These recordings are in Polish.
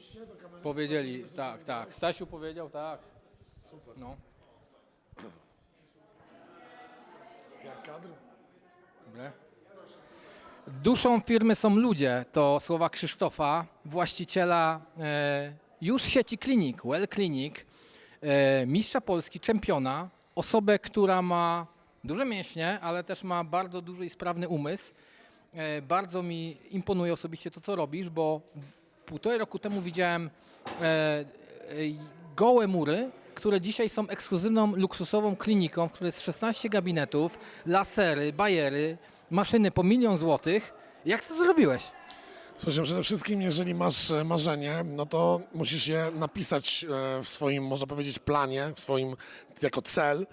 powiedzieliście do kamery? Powiedzieli, tak, tak. Stasiu powiedział, tak. Super. No. Jak kadr? Dobre. Duszą firmy są ludzie, to słowa Krzysztofa, właściciela e, już sieci klinik, Well Clinic, e, mistrza Polski, czempiona, osobę, która ma duże mięśnie, ale też ma bardzo duży i sprawny umysł. E, bardzo mi imponuje osobiście to, co robisz, bo półtorej roku temu widziałem e, e, gołe mury, które dzisiaj są ekskluzywną, luksusową kliniką, w której jest 16 gabinetów, lasery, bajery, maszyny po milion złotych. Jak to zrobiłeś? Słuchajcie, przede wszystkim, jeżeli masz e, marzenie, no to musisz je napisać e, w swoim, można powiedzieć, planie, w swoim jako cel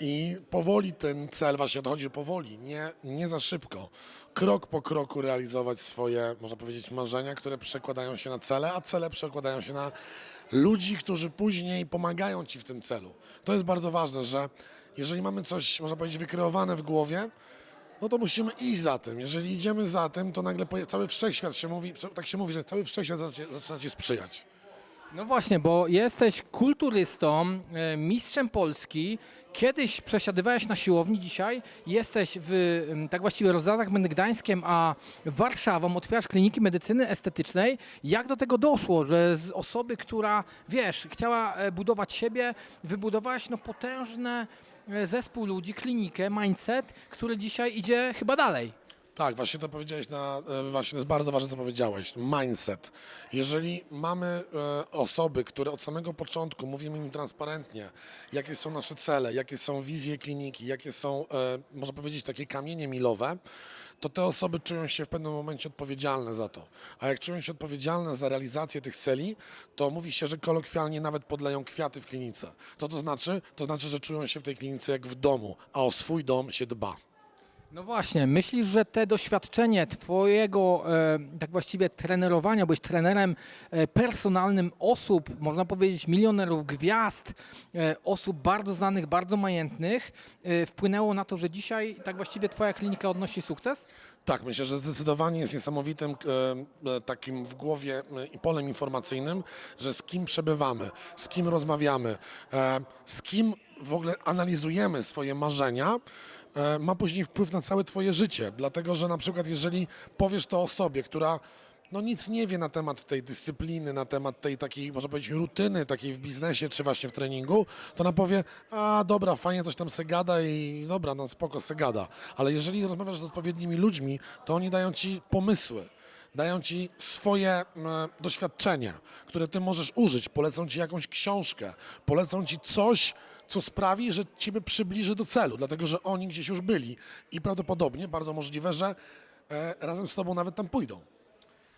i powoli ten cel właśnie odchodzi powoli, nie, nie za szybko. Krok po kroku realizować swoje, można powiedzieć, marzenia, które przekładają się na cele, a cele przekładają się na ludzi, którzy później pomagają ci w tym celu. To jest bardzo ważne, że jeżeli mamy coś, można powiedzieć, wykreowane w głowie, no to musimy iść za tym. Jeżeli idziemy za tym, to nagle cały wszechświat się mówi, tak się mówi, że cały wszechświat zaczyna ci sprzyjać. No właśnie, bo jesteś kulturystą, e, mistrzem Polski. Kiedyś przesiadywałeś na siłowni, dzisiaj jesteś w, tak właściwie rozdazach między Gdańskiem a Warszawą, otwierasz kliniki medycyny estetycznej. Jak do tego doszło, że z osoby, która, wiesz, chciała e, budować siebie, wybudowałaś no potężny e, zespół ludzi, klinikę, mindset, który dzisiaj idzie chyba dalej. Tak, właśnie to powiedziałeś, na, e, właśnie to jest bardzo ważne, co powiedziałeś. Mindset. Jeżeli mamy e, osoby, które od samego początku mówimy im transparentnie, jakie są nasze cele, jakie są wizje kliniki, jakie są, e, można powiedzieć, takie kamienie milowe, to te osoby czują się w pewnym momencie odpowiedzialne za to. A jak czują się odpowiedzialne za realizację tych celi, to mówi się, że kolokwialnie nawet podleją kwiaty w klinice. Co to znaczy? To znaczy, że czują się w tej klinice jak w domu, a o swój dom się dba. No właśnie, myślisz, że te doświadczenie Twojego e, tak właściwie trenerowania, byłeś trenerem e, personalnym osób, można powiedzieć milionerów, gwiazd, e, osób bardzo znanych, bardzo majętnych, e, wpłynęło na to, że dzisiaj tak właściwie Twoja klinika odnosi sukces? Tak, myślę, że zdecydowanie jest niesamowitym e, takim w głowie e, polem informacyjnym, że z kim przebywamy, z kim rozmawiamy, e, z kim w ogóle analizujemy swoje marzenia, ma później wpływ na całe twoje życie. Dlatego, że na przykład jeżeli powiesz to osobie, która no nic nie wie na temat tej dyscypliny, na temat tej takiej, można powiedzieć, rutyny takiej w biznesie czy właśnie w treningu, to ona powie, a dobra, fajnie coś tam se gada i dobra, no spoko se gada. Ale jeżeli rozmawiasz z odpowiednimi ludźmi, to oni dają ci pomysły. Dają ci swoje e, doświadczenia, które ty możesz użyć. Polecą ci jakąś książkę, polecą ci coś, co sprawi, że ciebie przybliży do celu, dlatego że oni gdzieś już byli i prawdopodobnie bardzo możliwe, że e, razem z tobą nawet tam pójdą.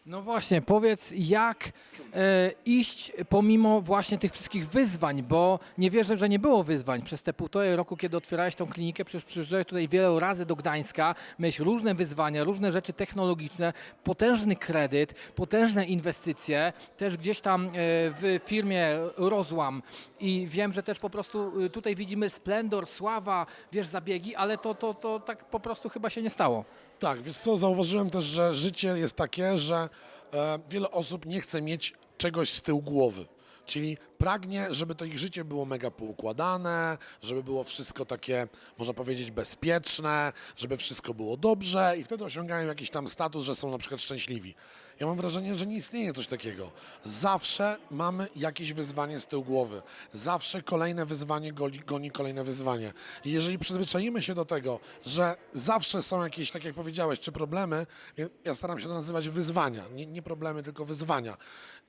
No właśnie, powiedz jak e, iść pomimo właśnie tych wszystkich wyzwań, bo nie wierzę, że nie było wyzwań. Przez te półtorej roku, kiedy otwierałeś tą klinikę, przecież przyjeżdżałeś tutaj wiele razy do Gdańska, miałeś różne wyzwania, różne rzeczy technologiczne, potężny kredyt, potężne inwestycje, też gdzieś tam e, w firmie rozłam i wiem, że też po prostu e, tutaj widzimy splendor, sława, wiesz, zabiegi, ale to, to, to tak po prostu chyba się nie stało. Tak, wiesz co, zauważyłem też, że życie jest takie, że e, wiele osób nie chce mieć czegoś z tyłu głowy. Czyli pragnie, żeby to ich życie było mega poukładane, żeby było wszystko takie, można powiedzieć, bezpieczne, żeby wszystko było dobrze i wtedy osiągają jakiś tam status, że są na przykład szczęśliwi. Ja mam wrażenie, że nie istnieje coś takiego. Zawsze mamy jakieś wyzwanie z tyłu głowy. Zawsze kolejne wyzwanie goni, goni kolejne wyzwanie. I jeżeli przyzwyczaimy się do tego, że zawsze są jakieś, tak jak powiedziałeś, czy problemy, ja- staram się to nazywać wyzwania. Nie, nie problemy, tylko wyzwania.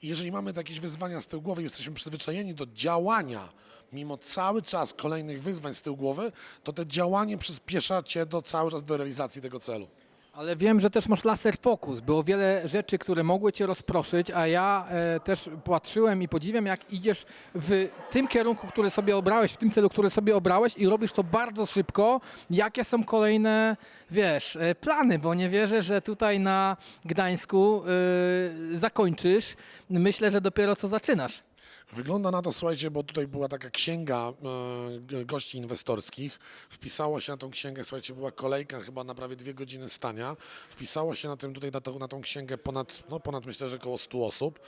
I jeżeli mamy jakieś wyzwania z tyłu głowy jesteśmy przyzwyczajeni do działania, mimo cały czas kolejnych wyzwań z tyłu głowy, to to działanie przyspiesza cię do, cały czas do realizacji tego celu. Ale wiem, że też masz laser focus. Było wiele rzeczy, które mogły cię rozproszyć, a ja e, też patrzyłem i podziwiam, jak idziesz w tym kierunku, który sobie obrałeś, w tym celu, który sobie obrałeś i robisz to bardzo szybko. Jakie są kolejne, wiesz, e, plany, bo nie wierzę, że tutaj na Gdańsku e, zakończysz. Myślę, że dopiero co zaczynasz. Wygląda na to, słuchajcie, bo tutaj była taka księga e, gości inwestorskich. Wpisało się na tą księgę, słuchajcie, była kolejka chyba na prawie dwie godziny stania. Wpisało się na tym tutaj na, tą- na tą księgę ponad, no ponad myślę, że około 100 osób.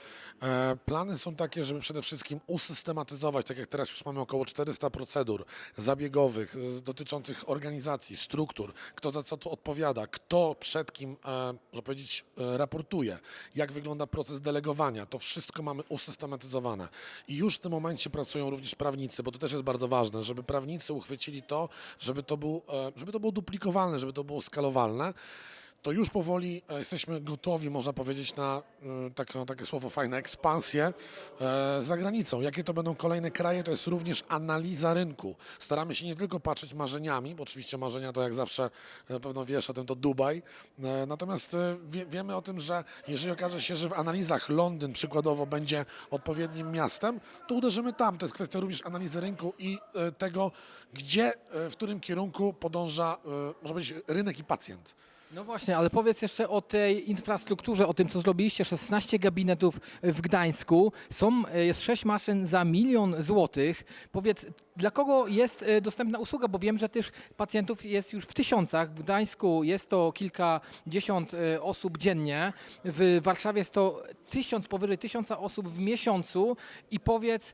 E, plany są takie, żeby przede wszystkim usystematyzować, tak jak teraz już mamy około 400 procedur zabiegowych e, dotyczących organizacji, struktur, kto za co to odpowiada, kto przed kim, e, można powiedzieć, raportuje, jak wygląda proces delegowania. To wszystko mamy usystematyzowane. I już w tym momencie pracują również prawnicy, bo to też jest bardzo ważne, żeby prawnicy uchwycili to, żeby to, był, e, żeby to było duplikowalne, żeby to było skalowalne. To już powoli e, jesteśmy gotowi, można powiedzieć, na e, takie słowo fajne, ekspansję e, za granicą. Jakie to będą kolejne kraje, to jest również analiza rynku. Staramy się nie tylko patrzeć marzeniami, bo oczywiście marzenia to jak zawsze, na pewno wiesz o tym, to Dubaj. Natomiast wie, wiemy o tym, że jeżeli okaże się, że w analizach Londyn przykładowo będzie odpowiednim miastem, to uderzymy tam. To jest kwestia również analizy rynku i tego, gdzie, w którym kierunku podąża, e, można powiedzieć, rynek i pacjent. No właśnie, ale powiedz jeszcze o tej infrastrukturze, o tym, co zrobiliście. 16 gabinetów w Gdańsku. Są, e, jest 6 maszyn za milion złotych. Powiedz, dla kogo jest e, dostępna usługa? Bo wiem, że tych pacjentów jest już w tysiącach. W Gdańsku jest to kilkadziesiąt e, osób dziennie. W Warszawie jest to tysiąc, powyżej tysiąca osób w miesiącu. I powiedz,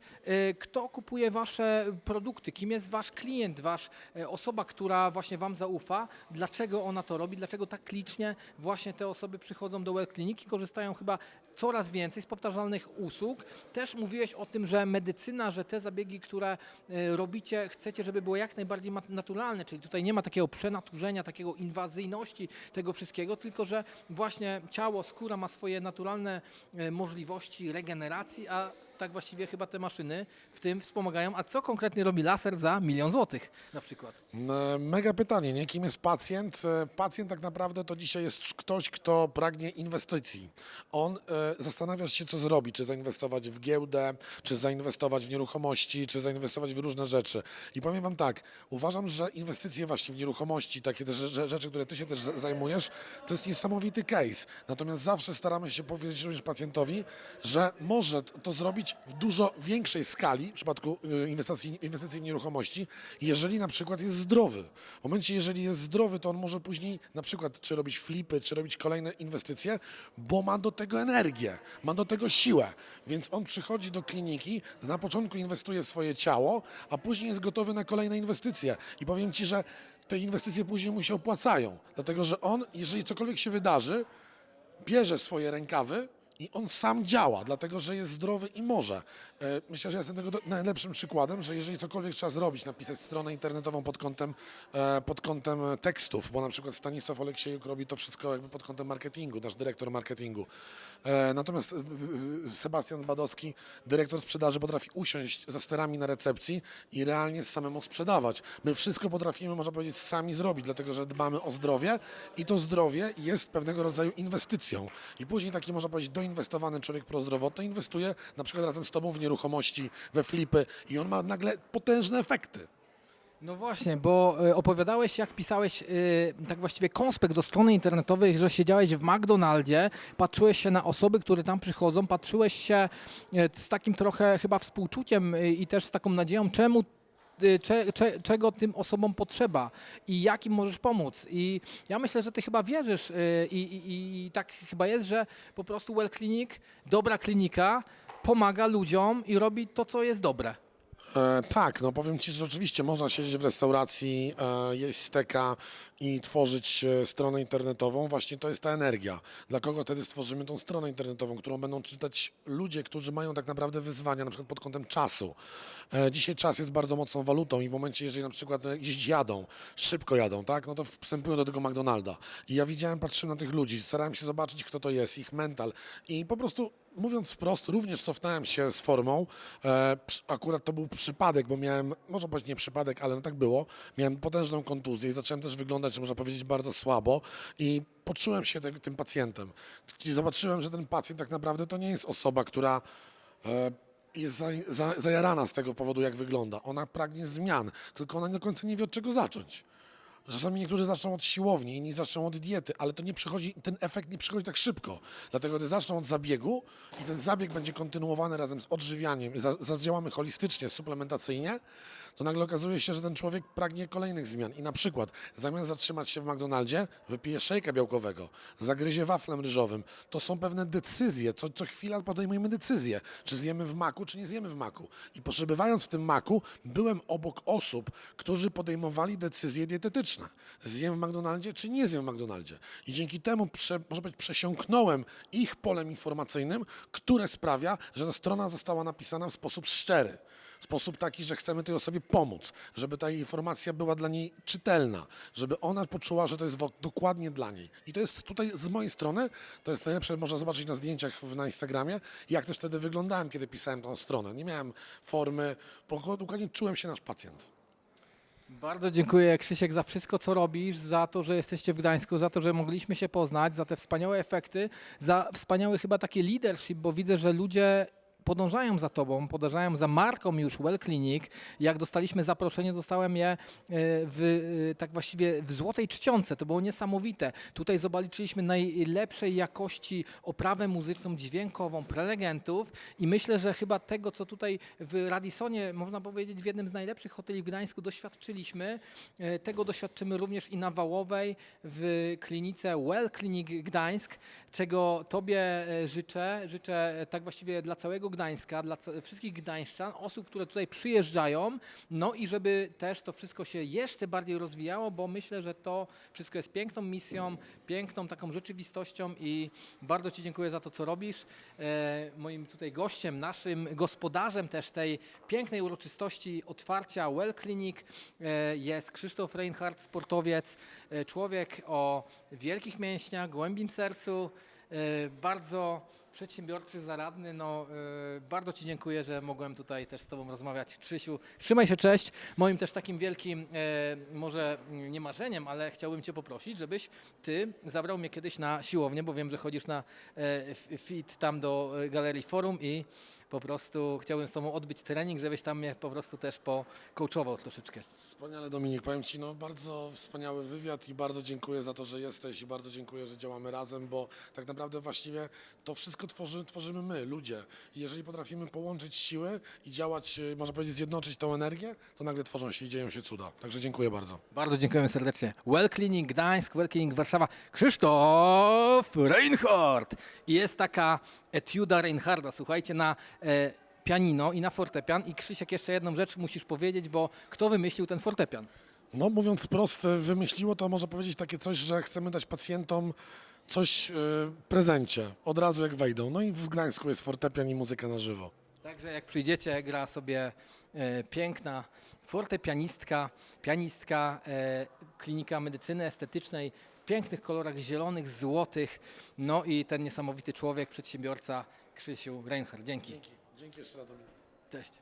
kto kupuje wasze produkty? Kim jest wasz klient, wasz osoba, która właśnie wam zaufa? Dlaczego ona to robi? Dlaczego tak licznie właśnie te osoby przychodzą do Well Clinic i korzystają chyba coraz więcej z powtarzalnych usług? Też mówiłeś o tym, że medycyna, że te zabiegi, które e, robicie, chcecie, żeby było jak najbardziej naturalne, czyli tutaj nie ma takiego przenaturzenia, takiego inwazyjności tego wszystkiego, tylko że właśnie ciało, skóra ma swoje naturalne e, możliwości regeneracji, a tak właściwie chyba te maszyny w tym wspomagają. A co konkretnie robi laser za milion złotych na przykład? E, Mega pytanie, nie? Kim jest pacjent? E, Pacjent tak naprawdę to dzisiaj jest ktoś, kto pragnie inwestycji. On e, zastanawia się, co zrobić, czy zainwestować w giełdę, czy zainwestować w nieruchomości, czy zainwestować w różne rzeczy. I powiem Wam tak, uważam, że inwestycje właśnie w nieruchomości, takie też rze- rzeczy, które Ty się też zajmujesz, to jest niesamowity case. Natomiast zawsze staramy się powiedzieć również pacjentowi, że może to zrobić w dużo większej skali, w przypadku y, inwestycji, inwestycji w nieruchomości, jeżeli na przykład jest zdrowy. W momencie, jeżeli jest zdrowy, to on może później na przykład czy robić flipy, czy robić kolejne inwestycje, bo ma do tego energię, ma do tego siłę. Więc on przychodzi do kliniki, na początku inwestuje w swoje ciało, a później jest gotowy na kolejne inwestycje. I powiem Ci, że te inwestycje później mu się opłacają, dlatego że on, jeżeli cokolwiek się wydarzy, bierze swoje rękawy i on sam działa, dlatego że jest zdrowy i może. E, Myślę, że jestem tego do- najlepszym przykładem, że jeżeli cokolwiek trzeba zrobić, napisać stronę internetową pod kątem, e, pod kątem tekstów, bo na przykład Stanisław Oleksiejuk robi to wszystko jakby pod kątem marketingu, nasz dyrektor marketingu. E, Natomiast Sebastian Badowski, dyrektor sprzedaży, potrafi usiąść za sterami na recepcji i realnie samemu sprzedawać. My wszystko potrafimy, można powiedzieć, sami zrobić, dlatego że dbamy o zdrowie i to zdrowie jest pewnego rodzaju inwestycją. I później taki, można powiedzieć, doinwestowany człowiek prozdrowotny inwestuje na przykład razem z tobą w nieruchomości, we flipy i on ma nagle potężne efekty. No właśnie, bo e, opowiadałeś, jak pisałeś e, tak właściwie konspekt do strony internetowej, że siedziałeś w McDonaldzie, patrzyłeś się na osoby, które tam przychodzą, patrzyłeś się e, z takim trochę chyba współczuciem i też z taką nadzieją, czemu cze, cze, czego tym osobom potrzeba i jak im możesz pomóc. I ja myślę, że ty chyba wierzysz e, i, i, i tak chyba jest, że po prostu Well Clinic, dobra klinika, pomaga ludziom i robi to, co jest dobre. E, tak, no powiem Ci, że rzeczywiście można siedzieć w restauracji, e, jeść steka i tworzyć e, stronę internetową. Właśnie to jest ta energia. Dla kogo wtedy stworzymy tą stronę internetową, którą będą czytać ludzie, którzy mają tak naprawdę wyzwania, na przykład pod kątem czasu. E, dzisiaj czas jest bardzo mocną walutą i w momencie, jeżeli na przykład gdzieś jadą, szybko jadą, tak, no to wstępują do tego McDonalda. I ja widziałem, patrzyłem na tych ludzi, starałem się zobaczyć, kto to jest, ich mental i po prostu mówiąc wprost, również cofnąłem się z formą. E, akurat to był przypadek, bo miałem, może powiedzieć nie przypadek, ale no tak było. Miałem potężną kontuzję i zacząłem też wyglądać, można powiedzieć, bardzo słabo i poczułem się tym pacjentem. Zobaczyłem, że ten pacjent tak naprawdę to nie jest osoba, która e, jest za, za, zajarana z tego powodu, jak wygląda. Ona pragnie zmian, tylko ona nie do końca nie wie, od czego zacząć. Czasami niektórzy zaczną od siłowni, inni zaczną od diety, ale to nie przychodzi, ten efekt nie przychodzi tak szybko. Dlatego gdy zaczną od zabiegu i ten zabieg będzie kontynuowany razem z odżywianiem, zadziałamy holistycznie, suplementacyjnie, to nagle okazuje się, że ten człowiek pragnie kolejnych zmian. I na przykład zamiast zatrzymać się w McDonaldzie, wypije szejka białkowego, zagryzie waflem ryżowym. To są pewne decyzje, co, co chwila podejmujemy decyzję, czy zjemy w maku, czy nie zjemy w maku. I przebywając w tym maku, byłem obok osób, którzy podejmowali decyzje dietetyczne. Zjem w McDonaldzie, czy nie zjem w McDonaldzie. I dzięki temu, prze, może być, przesiąknąłem ich polem informacyjnym, które sprawia, że ta strona została napisana w sposób szczery. W sposób taki, że chcemy tej osobie pomóc, żeby ta informacja była dla niej czytelna, żeby ona poczuła, że to jest dokładnie dla niej. I to jest tutaj z mojej strony, to jest najlepsze, można zobaczyć na zdjęciach na Instagramie, jak też wtedy wyglądałem, kiedy pisałem tą stronę. Nie miałem formy, dokładnie czułem się nasz pacjent. Bardzo dziękuję Krzysiek za wszystko, co robisz, za to, że jesteście w Gdańsku, za to, że mogliśmy się poznać, za te wspaniałe efekty, za wspaniały chyba taki leadership, bo widzę, że ludzie podążają za tobą, podążają za marką już Well Clinic. Jak dostaliśmy zaproszenie, dostałem je e, w, e, tak właściwie w złotej czcionce. To było niesamowite. Tutaj zobaczyliśmy najlepszej jakości oprawę muzyczną, dźwiękową, prelegentów i myślę, że chyba tego, co tutaj w Radisonie, można powiedzieć, w jednym z najlepszych hoteli w Gdańsku doświadczyliśmy, e, tego doświadczymy również i na Wałowej w klinice Well Clinic Gdańsk, czego Tobie życzę. Życzę tak właściwie dla całego Gdańska, dla wszystkich gdańszczan, osób, które tutaj przyjeżdżają, no i żeby też to wszystko się jeszcze bardziej rozwijało, bo myślę, że to wszystko jest piękną misją, piękną taką rzeczywistością i bardzo Ci dziękuję za to, co robisz. E, moim tutaj gościem, naszym gospodarzem też tej pięknej uroczystości otwarcia Well Clinic e, jest Krzysztof Reinhardt, sportowiec, e, człowiek o wielkich mięśniach, głębim sercu, bardzo przedsiębiorczy, zaradny. No, e, bardzo Ci dziękuję, że mogłem tutaj też z Tobą rozmawiać. Krzysiu, trzymaj się, cześć. Moim też takim wielkim, e, może nie marzeniem, ale chciałbym Cię poprosić, żebyś Ty zabrał mnie kiedyś na siłownię, bo wiem, że chodzisz na f- fit tam do Galerii Forum i po prostu chciałbym z Tobą odbyć trening, żebyś tam mnie po prostu też pokołczował troszeczkę. Wspaniale Dominik, powiem Ci, no bardzo wspaniały wywiad i bardzo dziękuję za to, że jesteś i bardzo dziękuję, że działamy razem, bo tak naprawdę właściwie to wszystko tworzy, tworzymy my, ludzie. I jeżeli potrafimy połączyć siły i działać, e, można powiedzieć, zjednoczyć tą energię, to nagle tworzą się i dzieją się cuda. Także dziękuję bardzo. Bardzo dziękujemy serdecznie. Well Cleaning Gdańsk, Well Cleaning Warszawa, Krzysztof Reinhardt. I jest taka etiuda Reinharda, słuchajcie, na pianino i na fortepian. I Krzysiek, jeszcze jedną rzecz musisz powiedzieć, bo kto wymyślił ten fortepian? No mówiąc prosto, wymyśliło to, można powiedzieć, takie coś, że chcemy dać pacjentom coś e, w prezencie, od razu jak wejdą. No i w Gdańsku jest fortepian i muzyka na żywo. Także jak przyjdziecie, gra sobie e, piękna fortepianistka, pianistka, e, klinika medycyny estetycznej w pięknych kolorach zielonych, złotych. No i ten niesamowity człowiek, przedsiębiorca Krzysiu Reinhardt. Dzięki. Dzięki. Dzięki jeszcze raz Dominik. Cześć.